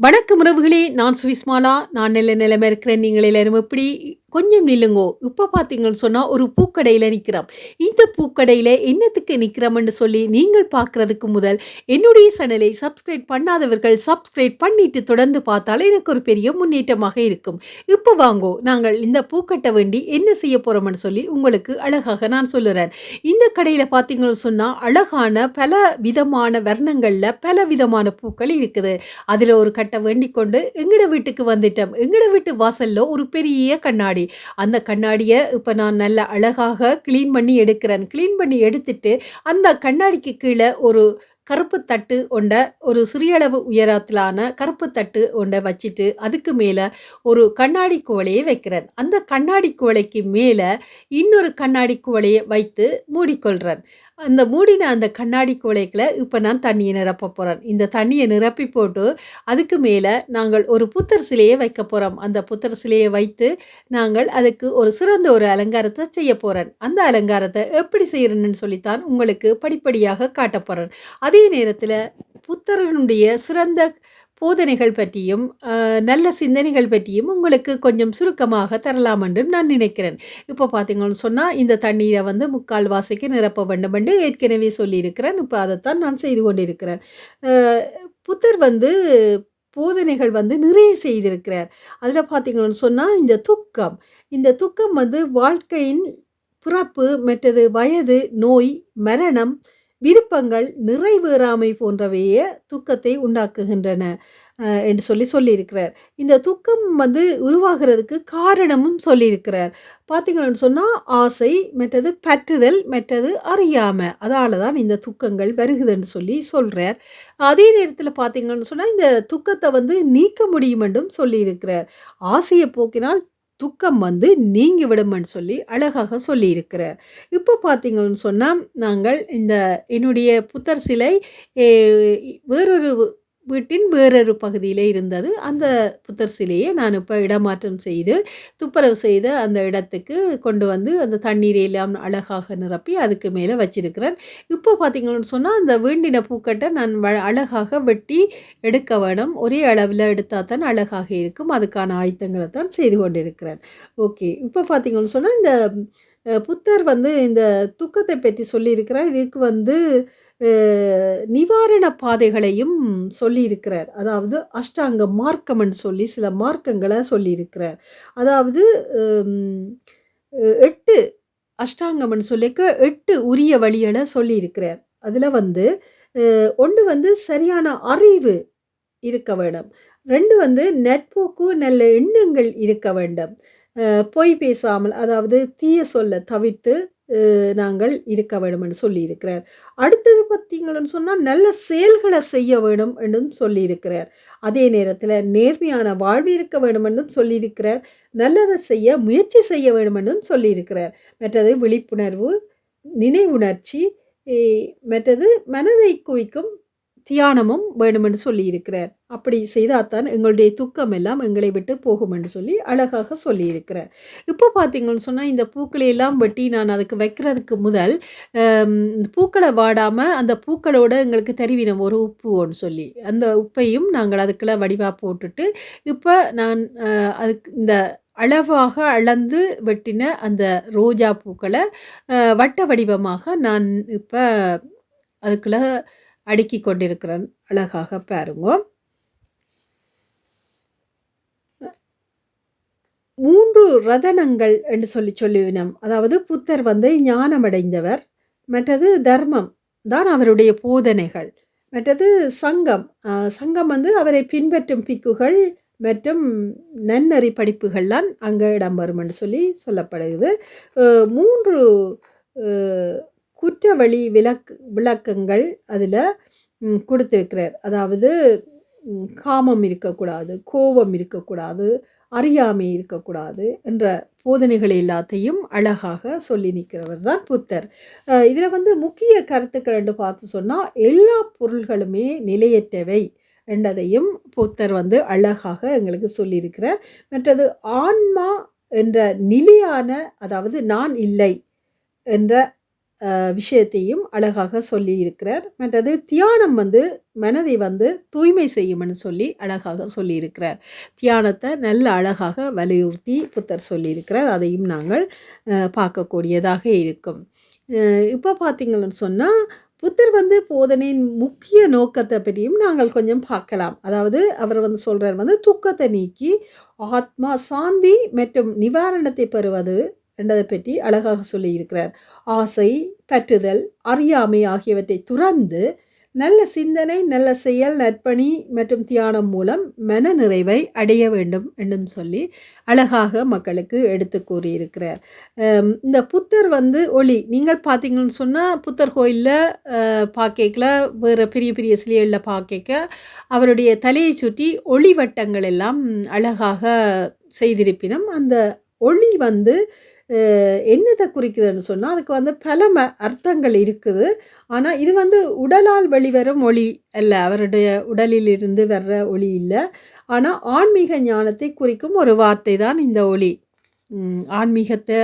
வணக்கம் உறவுகளே நான் சுவிஸ்மாலா. நான் நல்ல நிலைமை இருக்கிறேன். நீங்கள் எல்லாரும் எப்படி கொஞ்சம் நில்லுங்கோ. இப்போ பார்த்தீங்கன்னு சொன்னால் ஒரு பூக்கடையில் நிற்கிறோம் இந்த பூக்கடையில் என்னத்துக்கு நிற்கிறோம்னு சொல்லி நீங்கள் பார்க்குறதுக்கு முதல் என்னுடைய சேனலை சப்ஸ்கிரைப் பண்ணாதவர்கள் சப்ஸ்கிரைப் பண்ணிட்டு தொடர்ந்து பார்த்தால் எனக்கு ஒரு பெரிய முன்னேற்றமாக இருக்கும். இப்போ வாங்கோ நாங்கள் இந்த பூக்கட்டை வேண்டி என்ன செய்ய போகிறோம்னு சொல்லி உங்களுக்கு அழகாக நான் சொல்லுறேன். இந்த கடையில் பார்த்தீங்கன்னு சொன்னால் அழகான பல விதமான வர்ணங்களில் பல விதமான பூக்கள் இருக்குது. அதில் ஒரு கட்டை வேண்டிக் கொண்டு எங்கட வீட்டுக்கு வந்துட்டோம். எங்கட வீட்டு வாசலில் ஒரு பெரிய கண்ணாடி அந்த கண்ணாடியை இப்போ நான் நல்ல அழகாக க்ளீன் பண்ணி எடுக்கிறேன். க்ளீன் பண்ணி எடுத்துட்டு அந்த கண்ணாடிக்கு கீழே ஒரு கருப்பு தட்டு கொண்ட ஒரு சிறியளவு உயரத்திலான கருப்பு தட்டு ஒன்றை வச்சுட்டு அதுக்கு மேலே ஒரு கண்ணாடி குவளையை வைக்கிறேன். அந்த கண்ணாடி குவளைக்கு மேலே இன்னொரு கண்ணாடி குவளையை வைத்து மூடிக்கொள்கிறேன் அந்த மூடின அந்த கண்ணாடி கோலைகளை இப்போ நான் தண்ணியை நிரப்ப போகிறேன் இந்த தண்ணியை நிரப்பி போட்டு அதுக்கு மேலே நாங்கள் ஒரு புத்தர் சிலையை வைக்க போகிறோம் அந்த புத்தர் சிலையை வைத்து நாங்கள் அதுக்கு ஒரு சிறந்த ஒரு அலங்காரத்தை செய்ய போகிறேன் அந்த அலங்காரத்தை எப்படி செய்கிறேன்னு சொல்லித்தான் உங்களுக்கு படிப்படியாக காட்ட போகிறேன் அதே நேரத்தில் புத்தரனுடைய சிறந்த போதனைகள் பற்றியும் நல்ல சிந்தனைகள் பற்றியும் உங்களுக்கு கொஞ்சம் சுருக்கமாக தரலாம் என்று நான் நினைக்கிறேன். இப்போ பார்த்தீங்கன்னு சொன்னால் இந்த தண்ணீரை வந்து முக்கால் வாசைக்கு நிரப்ப வேண்டும் என்று ஏற்கனவே சொல்லியிருக்கிறேன். இப்போ அதைத்தான் நான் செய்து கொண்டிருக்கிறேன். புத்தர் வந்து போதனைகள் வந்து நிறைய செய்திருக்கிறார். அதில் பார்த்தீங்கன்னு சொன்னால் இந்த துக்கம். இந்த துக்கம் வந்து வாழ்க்கையின் பிறப்பு மற்றது வயது நோய் மரணம் விருப்பங்கள் நிறைவேறாமை போன்றவையே துக்கத்தை உண்டாக்குகின்றன. என்று சொல்லி சொல்லியிருக்கிறார். இந்த துக்கம் வந்து உருவாகிறதுக்கு காரணமும் சொல்லியிருக்கிறார். பார்த்தீங்கன்னு சொன்னால் ஆசை மற்றது பற்றுதல் மற்றது அறியாமல் அதால தான் இந்த துக்கங்கள் வருகுதுன்னு சொல்லி சொல்கிறார் அதே நேரத்தில் பார்த்தீங்கன்னு சொன்னால் இந்த துக்கத்தை வந்து நீக்க முடியும் என்றும் சொல்லியிருக்கிறார். ஆசையை போக்கினால் துக்கம் வந்து நீங்கி விடும்னு சொல்லி அழகாக சொல்லியிருக்கிறார். இப்போ பார்த்தீங்கன்னு சொன்னால் நாங்கள் இந்த என்னுடைய புத்தர் சிலை வேறொரு வீட்டின் வேறொரு பகுதியில் இருந்தது. அந்த புத்தர் சிலையை நான் இப்போ இடமாற்றம் செய்து துப்புரவு செய்த அந்த இடத்துக்கு கொண்டு வந்து அந்த தண்ணீரை எல்லாம் அழகாக நிரப்பி அதுக்கு மேலே வச்சிருக்கிறேன். இப்போ பார்த்தீங்கன்னு சொன்னால் அந்த வேண்டின பூக்கட்டை நான் வ- அழகாக வெட்டி எடுக்க வேணும். ஒரே அளவில் எடுத்தால் தான் அழகாக இருக்கும். அதுக்கான ஆயத்தங்களை தான் செய்து கொண்டிருக்கிறேன். ஓகே. இப்போ பார்த்தீங்கன்னு சொன்னால் இந்த புத்தர் வந்து இந்த துக்கத்தை பற்றி சொல்லியிருக்கிறார். இதுக்கு வந்து நிவாரண பாதைகளையும் சொல்லியிருக்கிறார். அதாவது அஷ்டாங்க மார்க்கம்னு சொல்லி சில மார்க்கங்களை சொல்லியிருக்கிறார். அதாவது எட்டு அஷ்டாங்கம்னு சொல்லிக்க எட்டு உரிய வழிகளை சொல்லியிருக்கிறார். அதில் வந்து ஒன்று வந்து சரியான அறிவு இருக்க வேண்டும். ரெண்டு வந்து நட்போக்கு நல்ல எண்ணங்கள் இருக்க வேண்டும். பொய் பேசாமல் அதாவது தீய சொல்ல தவிர்த்து நாங்கள் இருக்க வேண்டும் என்று சொல்லியிருக்கிறார். அடுத்தது பார்த்தீங்கன்னு சொன்னால் நல்ல செயல்களை செய்ய வேண்டும் என்றும் சொல்லியிருக்கிறார். அதே நேரத்தில் நேர்மையான வாழ்வு இருக்க வேண்டும் என்றும் சொல்லியிருக்கிறார். நல்லதை செய்ய முயற்சி செய்ய வேண்டும் என்றும் சொல்லியிருக்கிறார். மற்றது விழிப்புணர்வு நினைவுணர்ச்சி மற்றது மனதை குவிக்கும் தியானமும் வேணுமென்று சொல்லியிருக்கிறார். அப்படி செய்தால்தான் எங்களுடைய துக்கம் எல்லாம் எங்களை விட்டு போகும் என்று சொல்லி அழகாக சொல்லியிருக்கிறார். இப்போ பார்த்தீங்கன்னு சொன்னால் இந்த பூக்களை எல்லாம் வெட்டி நான் அதுக்கு வைக்கிறதுக்கு முதல் இந்த பூக்களை வாடாமல் அந்த பூக்களோட எங்களுக்கு தெரிவினம் ஒரு உப்பு ஒன்று சொல்லி அந்த உப்பையும் நாங்கள் அதுக்குள்ள வடிவாக போட்டுட்டு இப்போ நான் அதுக்கு இந்த அளவாக அளந்து வெட்டின அந்த ரோஜா பூக்களை வட்ட வடிவமாக நான் இப்போ அதுக்குள்ள அடுக்கி கொண்டிருக்கிறேன் அழகாக பாருங்க. மூன்று ரதனங்கள் என்று சொல்லி சொல்லுவினோம். அதாவது புத்தர் வந்து ஞானமடைந்தவர். மற்றது தர்மம் தான் அவருடைய போதனைகள். மற்றது சங்கம். சங்கம் வந்து அவரை பின்பற்றும் பிக்குகள் மற்றும் நன்னறி படிப்புகள்லாம் அங்கே இடம்பெறும் என்று சொல்லி சொல்லப்படுகிறது. மூன்று குற்றவழி விளக்கு விளக்கங்கள் அதில் கொடுத்துருக்கிறார். அதாவது காமம் இருக்கக்கூடாது கோபம் இருக்கக்கூடாது அறியாமை இருக்கக்கூடாது என்ற போதனைகள் எல்லாத்தையும் அழகாக சொல்லி நிற்கிறவர் தான் புத்தர். இதில் வந்து முக்கிய கருத்துக்கள் என்று பார்த்து சொன்னால் எல்லா பொருள்களுமே நிலையற்றவை என்றதையும் புத்தர் வந்து அழகாக எங்களுக்கு சொல்லியிருக்கிறார். மற்றது ஆன்மா என்ற நிலையான அதாவது நான் இல்லை என்ற விஷயத்தையும் அழகாக சொல்லியிருக்கிறார். மற்றது தியானம் வந்து மனதை வந்து தூய்மை செய்யும்னு சொல்லி அழகாக சொல்லியிருக்கிறார். தியானத்தை நல்ல அழகாக வலியுறுத்தி புத்தர் சொல்லியிருக்கிறார். அதையும் நாங்கள் பார்க்கக்கூடியதாக இருக்கும். இப்போ பார்த்தீங்கன்னு சொன்னால் புத்தர் வந்து போதனையின் முக்கிய நோக்கத்தை பற்றியும் நாங்கள் கொஞ்சம் பார்க்கலாம். அதாவது அவர் வந்து சொல்கிறார் வந்து துக்கத்தை நீக்கி ஆத்மா சாந்தி மற்றும் நிவாரணத்தை பெறுவது என்றதை பற்றி அழகாக சொல்லியிருக்கிறார். ஆசை, பற்றுதல், அறியாமை ஆகியவற்றை துறந்து நல்ல சிந்தனை, நல்ல செயல், நற்பணி மற்றும் தியானம் மூலம் மனநிறைவை அடைய வேண்டும் என்றும் சொல்லி அழகாக மக்களுக்கு எடுத்து கூறியிருக்கிறார். இந்த புத்தர் வந்து ஒளி நீங்கள் பார்த்தீங்கன்னு சொன்னால் புத்தர் கோயிலில் பார்க்கல வேறு பெரிய பெரிய சிலைகளில் பார்க்க அவருடைய தலையை சுற்றி ஒளி வட்டங்கள் எல்லாம் அழகாக செய்திருப்பினும், அந்த ஒளி வந்து என்னதை குறிக்குதுன்னு சொன்னால் அதுக்கு வந்து பல ம அர்த்தங்கள் இருக்குது. ஆனால் இது வந்து உடலால் வெளிவரும் ஒளி அல்ல. அவருடைய உடலிலிருந்து வர்ற ஒளி இல்லை ஆனால் ஆன்மீக ஞானத்தை குறிக்கும் ஒரு வார்த்தை தான் இந்த ஒளி. ஆன்மீகத்தை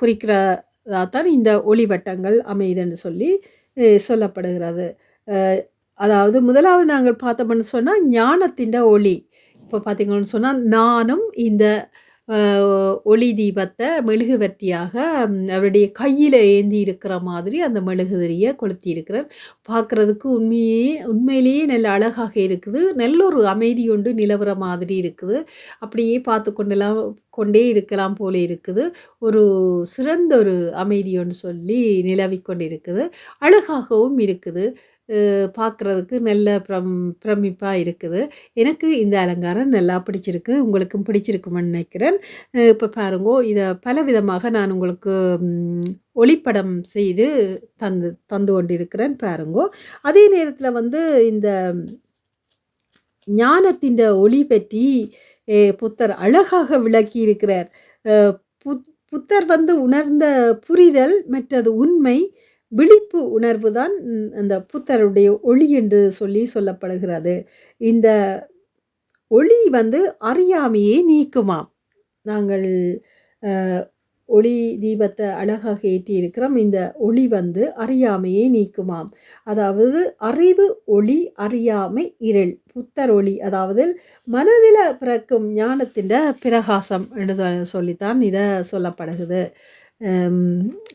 குறிக்கிறதா தான் இந்த ஒளி வட்டங்கள் அமையுதுன்னு சொல்லி சொல்லப்படுகிறது. அதாவது முதலாவது நாங்கள் பார்த்தோம்னு சொன்னால் ஞானத்தின் ஒளி. இப்போ பார்த்தீங்கன்னு சொன்னால் நானும் இந்த ஒளி தீபத்தை மெழுகுவர்த்தியாக அவருடைய கையில் ஏந்தி இருக்கிற மாதிரி அந்த மெழுகுதிரியை கொளுத்தியிருக்கிறார். பார்க்குறதுக்கு உண்மையே உண்மையிலேயே நல்ல அழகாக இருக்குது. நல்ல ஒரு அமைதி ஒன்று நிலவர மாதிரி இருக்குது. அப்படியே பார்த்து கொண்டெல்லாம் கொண்டே இருக்கலாம் போல இருக்குது. ஒரு சிறந்த ஒரு அமைதியோன்னு சொல்லி நிலவிக் கொண்டிருக்குது. அழகாகவும் இருக்குது. பார்க்குறதுக்கு நல்ல பிரம் பிரமிப்பாக இருக்குது. எனக்கு இந்த அலங்காரம் நல்லா பிடிச்சிருக்கு. உங்களுக்கும் பிடிச்சிருக்குமென்னு நினைக்கிறேன். இப்போ பாருங்கோ இதை பல விதமாக நான் உங்களுக்கு ஒளிப்படம் செய்து தந்து தந்து கொண்டிருக்கிறேன் பாருங்கோ. அதே நேரத்தில் வந்து இந்த ஞானத்தின் ஒளி பற்றி புத்தர் அழகாக விளக்கியிருக்கிறார். அ புத் புத்தர் வந்து உணர்ந்த புரிதல் மற்றது உண்மை, விழிப்பு உணர்வு தான் அந்த புத்தருடைய ஒளி என்று சொல்லி சொல்லப்படுகிறது. இந்த ஒளி வந்து அறியாமையே நீக்குமாம். நாங்கள் ஒளி தீபத்தை அழகாக ஏற்றியிருக்கிறோம். இந்த ஒளி வந்து அறியாமையை நீக்குமாம். அதாவது அறிவு ஒளி, அறியாமை இருள். புத்தர் ஒளி அதாவது மனதில் பிறக்கும் ஞானத்தின் பிரகாசம் என்று சொல்லித்தான் இதை சொல்லப்படுகிறது.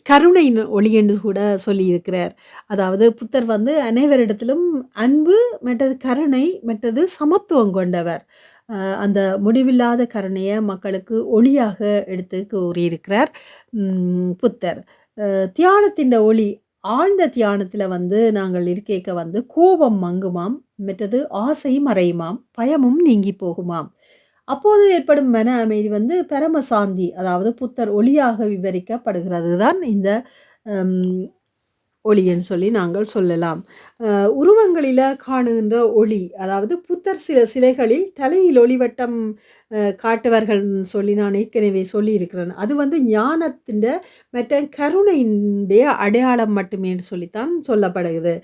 கருணையின் ஒளி என்று கூட சொல்லியிருக்கிறார். அதாவது புத்தர் வந்து அனைவரிடத்திலும் அன்பு, மற்றது கருணை, மற்றது சமத்துவம் கொண்டவர். அந்த முடிவில்லாத கருணையை மக்களுக்கு ஒளியாக எடுத்து கூறியிருக்கிறார் புத்தர். தியானத்தின் ஒளி ஆழ்ந்த தியானத்தில் வந்து நாங்கள் இருக்கைக்க வந்து கோபம் மங்குமாம், மற்றது ஆசை மறையுமாம், பயமும் நீங்கி போகுமாம். அப்போது ஏற்படும் மன அமைதி வந்து பரம சாந்தி. அதாவது புத்தர் ஒளியாக விவரிக்கப்படுகிறது தான் இந்த அம் ஒளின்னு சொல்லி நாங்கள் சொல்லலாம். உருவங்களில் காணுகின்ற ஒளி, அதாவது புத்தர் சில சிலைகளில் தலையில் ஒளிவட்டம் அ சொல்லி நான் ஏற்கனவே சொல்லியிருக்கிறேன். அது வந்து ஞானத்தின் மற்ற கருணையினுடைய அடையாளம் மட்டுமேன்னு சொல்லித்தான் சொல்லப்படுகிறது.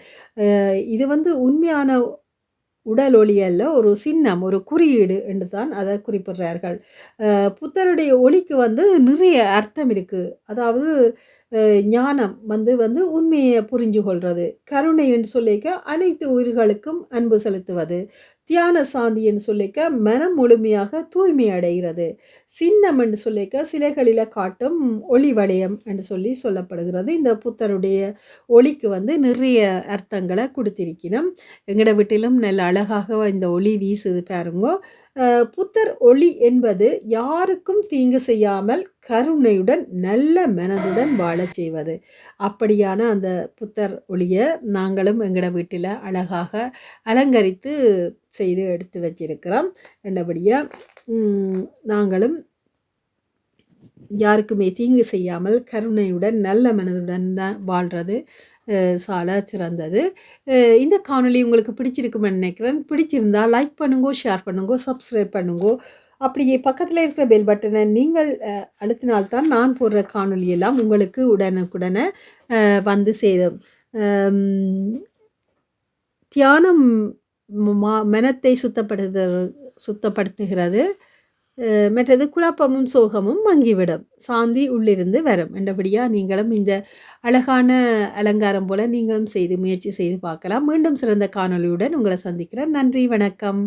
இது வந்து உண்மையான உடல் ஒளி அல்ல. ஒரு சின்னம், ஒரு குறியீடு என்று தான் அதை குறிப்பிடுறார்கள். புத்தருடைய ஒளிக்கு வந்து நிறைய அர்த்தம் இருக்குது அதாவது ஞானம் வந்து வந்து உண்மையை புரிஞ்சு கொள்வது கருணை என்று சொல்லிக்க அனைத்து உயிர்களுக்கும் அன்பு செலுத்துவது. தியான சாந்தி என்று சொல்லிக்க மனம் முழுமையாக தூய்மை அடைகிறது. சின்னம் என்று சொல்லிக்க சிலைகளில் காட்டும் ஒளி வளையம் என்று சொல்லி சொல்லப்படுகிறது. இந்த புத்தருடைய ஒளிக்கு வந்து நிறைய அர்த்தங்களை குடுத்திருக்கிறோம். எங்களோட வீட்டிலும் நல்ல அழகாக இந்த ஒளி வீசுது பாருங்க புத்தர் ஒளி என்பது யாருக்கும் தீங்கு செய்யாமல் கருணையுடன், நல்ல மனதுடன் வாழச் செய்வது. அப்படியான அந்த புத்தர் ஒளிய நாங்களும் எங்களோட வீட்டில் அழகாக அலங்கரித்து செய்து எடுத்து வச்சிருக்கிறோம். என்னபடியாக நாங்களும் யாருக்குமே தீங்கு செய்யாமல் கருணையுடன், நல்ல மனதுடன் தான் வாழ்கிறது சால சிறந்தது. இந்த காணொளி உங்களுக்கு பிடிச்சிருக்குமென்னு நினைக்கிறேன். பிடிச்சிருந்தா லைக் பண்ணுங்கோ, ஷேர் பண்ணுங்கோ, சப்ஸ்கிரைப் பண்ணுங்கோ. அப்படியே பக்கத்தில் இருக்கிற பெல் பட்டனை நீங்கள் அழுத்தினால்தான் அழுத்தினால் தான் நான் போடுற காணொளி எல்லாம் உங்களுக்கு உடனுக்குடனே வந்து சேரும். தியானம் மா மனத்தை சுத்தப்படுது சுத்தப்படுத்துகிறது. மற்றது குழப்பமும், சோகமும் மங்கிவிடும். சாந்தி உள்ளிருந்து வரும். என்றபடியாக நீங்களும் இந்த அழகான அலங்காரம் போல நீங்களும் செய்து முயற்சி செய்து பார்க்கலாம். மீண்டும் சிறந்த காணொளியுடன் உங்களை சந்திக்கிறேன். நன்றி, வணக்கம்.